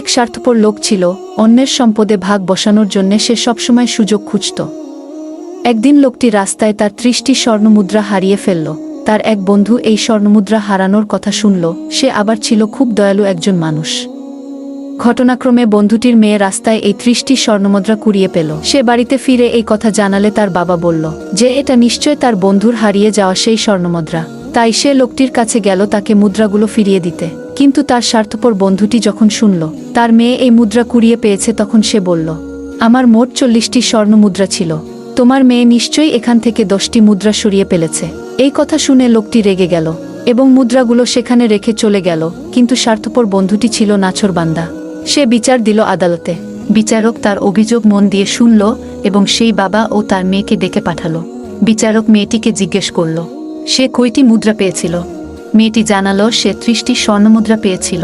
এক স্বার্থপর লোক ছিল, অন্যের সম্পদে ভাগ বসানোর জন্যে সে সবসময় সুযোগ খুঁজত। একদিন লোকটি রাস্তায় তার ত্রিশটি স্বর্ণমুদ্রা হারিয়ে ফেলল। তার এক বন্ধু এই স্বর্ণমুদ্রা হারানোর কথা শুনল, সে আবার ছিল খুব দয়ালু একজন মানুষ। ঘটনাক্রমে বন্ধুটির মেয়ে রাস্তায় এই ত্রিশটি স্বর্ণমুদ্রা কুড়িয়ে পেল। সে বাড়িতে ফিরে এই কথা জানালে তার বাবা বলল, যে এটা নিশ্চয় তার বন্ধুর হারিয়ে যাওয়া সেই স্বর্ণমুদ্রা। তাই সে লোকটির কাছে গেল তাকে মুদ্রাগুলো ফিরিয়ে দিতে। কিন্তু তার স্বার্থপর বন্ধুটি যখন শুনল, তার মেয়ে এই মুদ্রা কুড়িয়ে পেয়েছে তখন সে বলল, আমার মোট চল্লিশটি স্বর্ণ মুদ্রা ছিল। তোমার মেয়ে নিশ্চয়ই এখান থেকে দশটি মুদ্রা সরিয়ে ফেলেছে। এই কথা শুনে লোকটি রেগে গেল এবং মুদ্রাগুলো সেখানে রেখে চলে গেল, কিন্তু স্বার্থপর বন্ধুটি ছিল নাছরবান্দা সে বিচার দিল আদালতে। বিচারক তার অভিযোগ মন দিয়ে শুনল এবং সেই বাবা ও তার মেয়েকে ডেকে পাঠালো। বিচারক মেয়েটিকে জিজ্ঞেস করল, সে কয়টি মুদ্রা পেয়েছিল? মেয়েটি জানালো সে ত্রিশটি স্বর্ণমুদ্রা পেয়েছিল।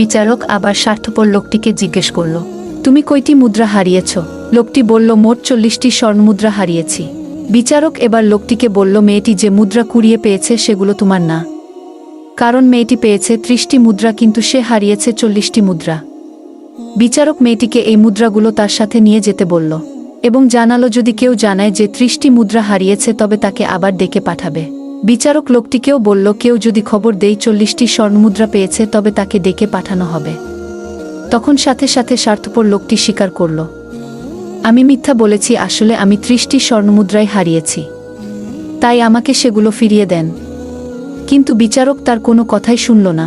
বিচারক আবার স্বার্থপর লোকটিকে জিজ্ঞেস করল, তুমি কয়টি মুদ্রা হারিয়েছ? লোকটি বলল, মোট চল্লিশটি স্বর্ণমুদ্রা হারিয়েছি। বিচারক এবার লোকটিকে বলল, মেয়েটি যে মুদ্রা কুড়িয়ে পেয়েছে সেগুলো তোমার না। কারণ মেয়েটি পেয়েছে ত্রিশটি মুদ্রা, কিন্তু সে হারিয়েছে চল্লিশটি মুদ্রা। বিচারক মেয়েটিকে এই মুদ্রাগুলো তার সাথে নিয়ে যেতে বলল এবং জানালো, যদি কেউ জানায় যে ত্রিশটি মুদ্রা হারিয়েছে, তবে তাকে আবার ডেকে পাঠাবে। বিচারক লোকটিকেও বলল, কেউ যদি খবর দেই, চল্লিশটি স্বর্ণমুদ্রা পেয়েছে, তবে তাকে ডেকে পাঠানো হবে। তখন সাথে সাথে স্বার্থপর লোকটি স্বীকার করল, আমি মিথ্যা বলেছি, আসলে আমি ত্রিশটি স্বর্ণমুদ্রায় হারিয়েছি। তাই আমাকে সেগুলো ফিরিয়ে দেন। কিন্তু বিচারক তার কোনো কথাই শুনল না।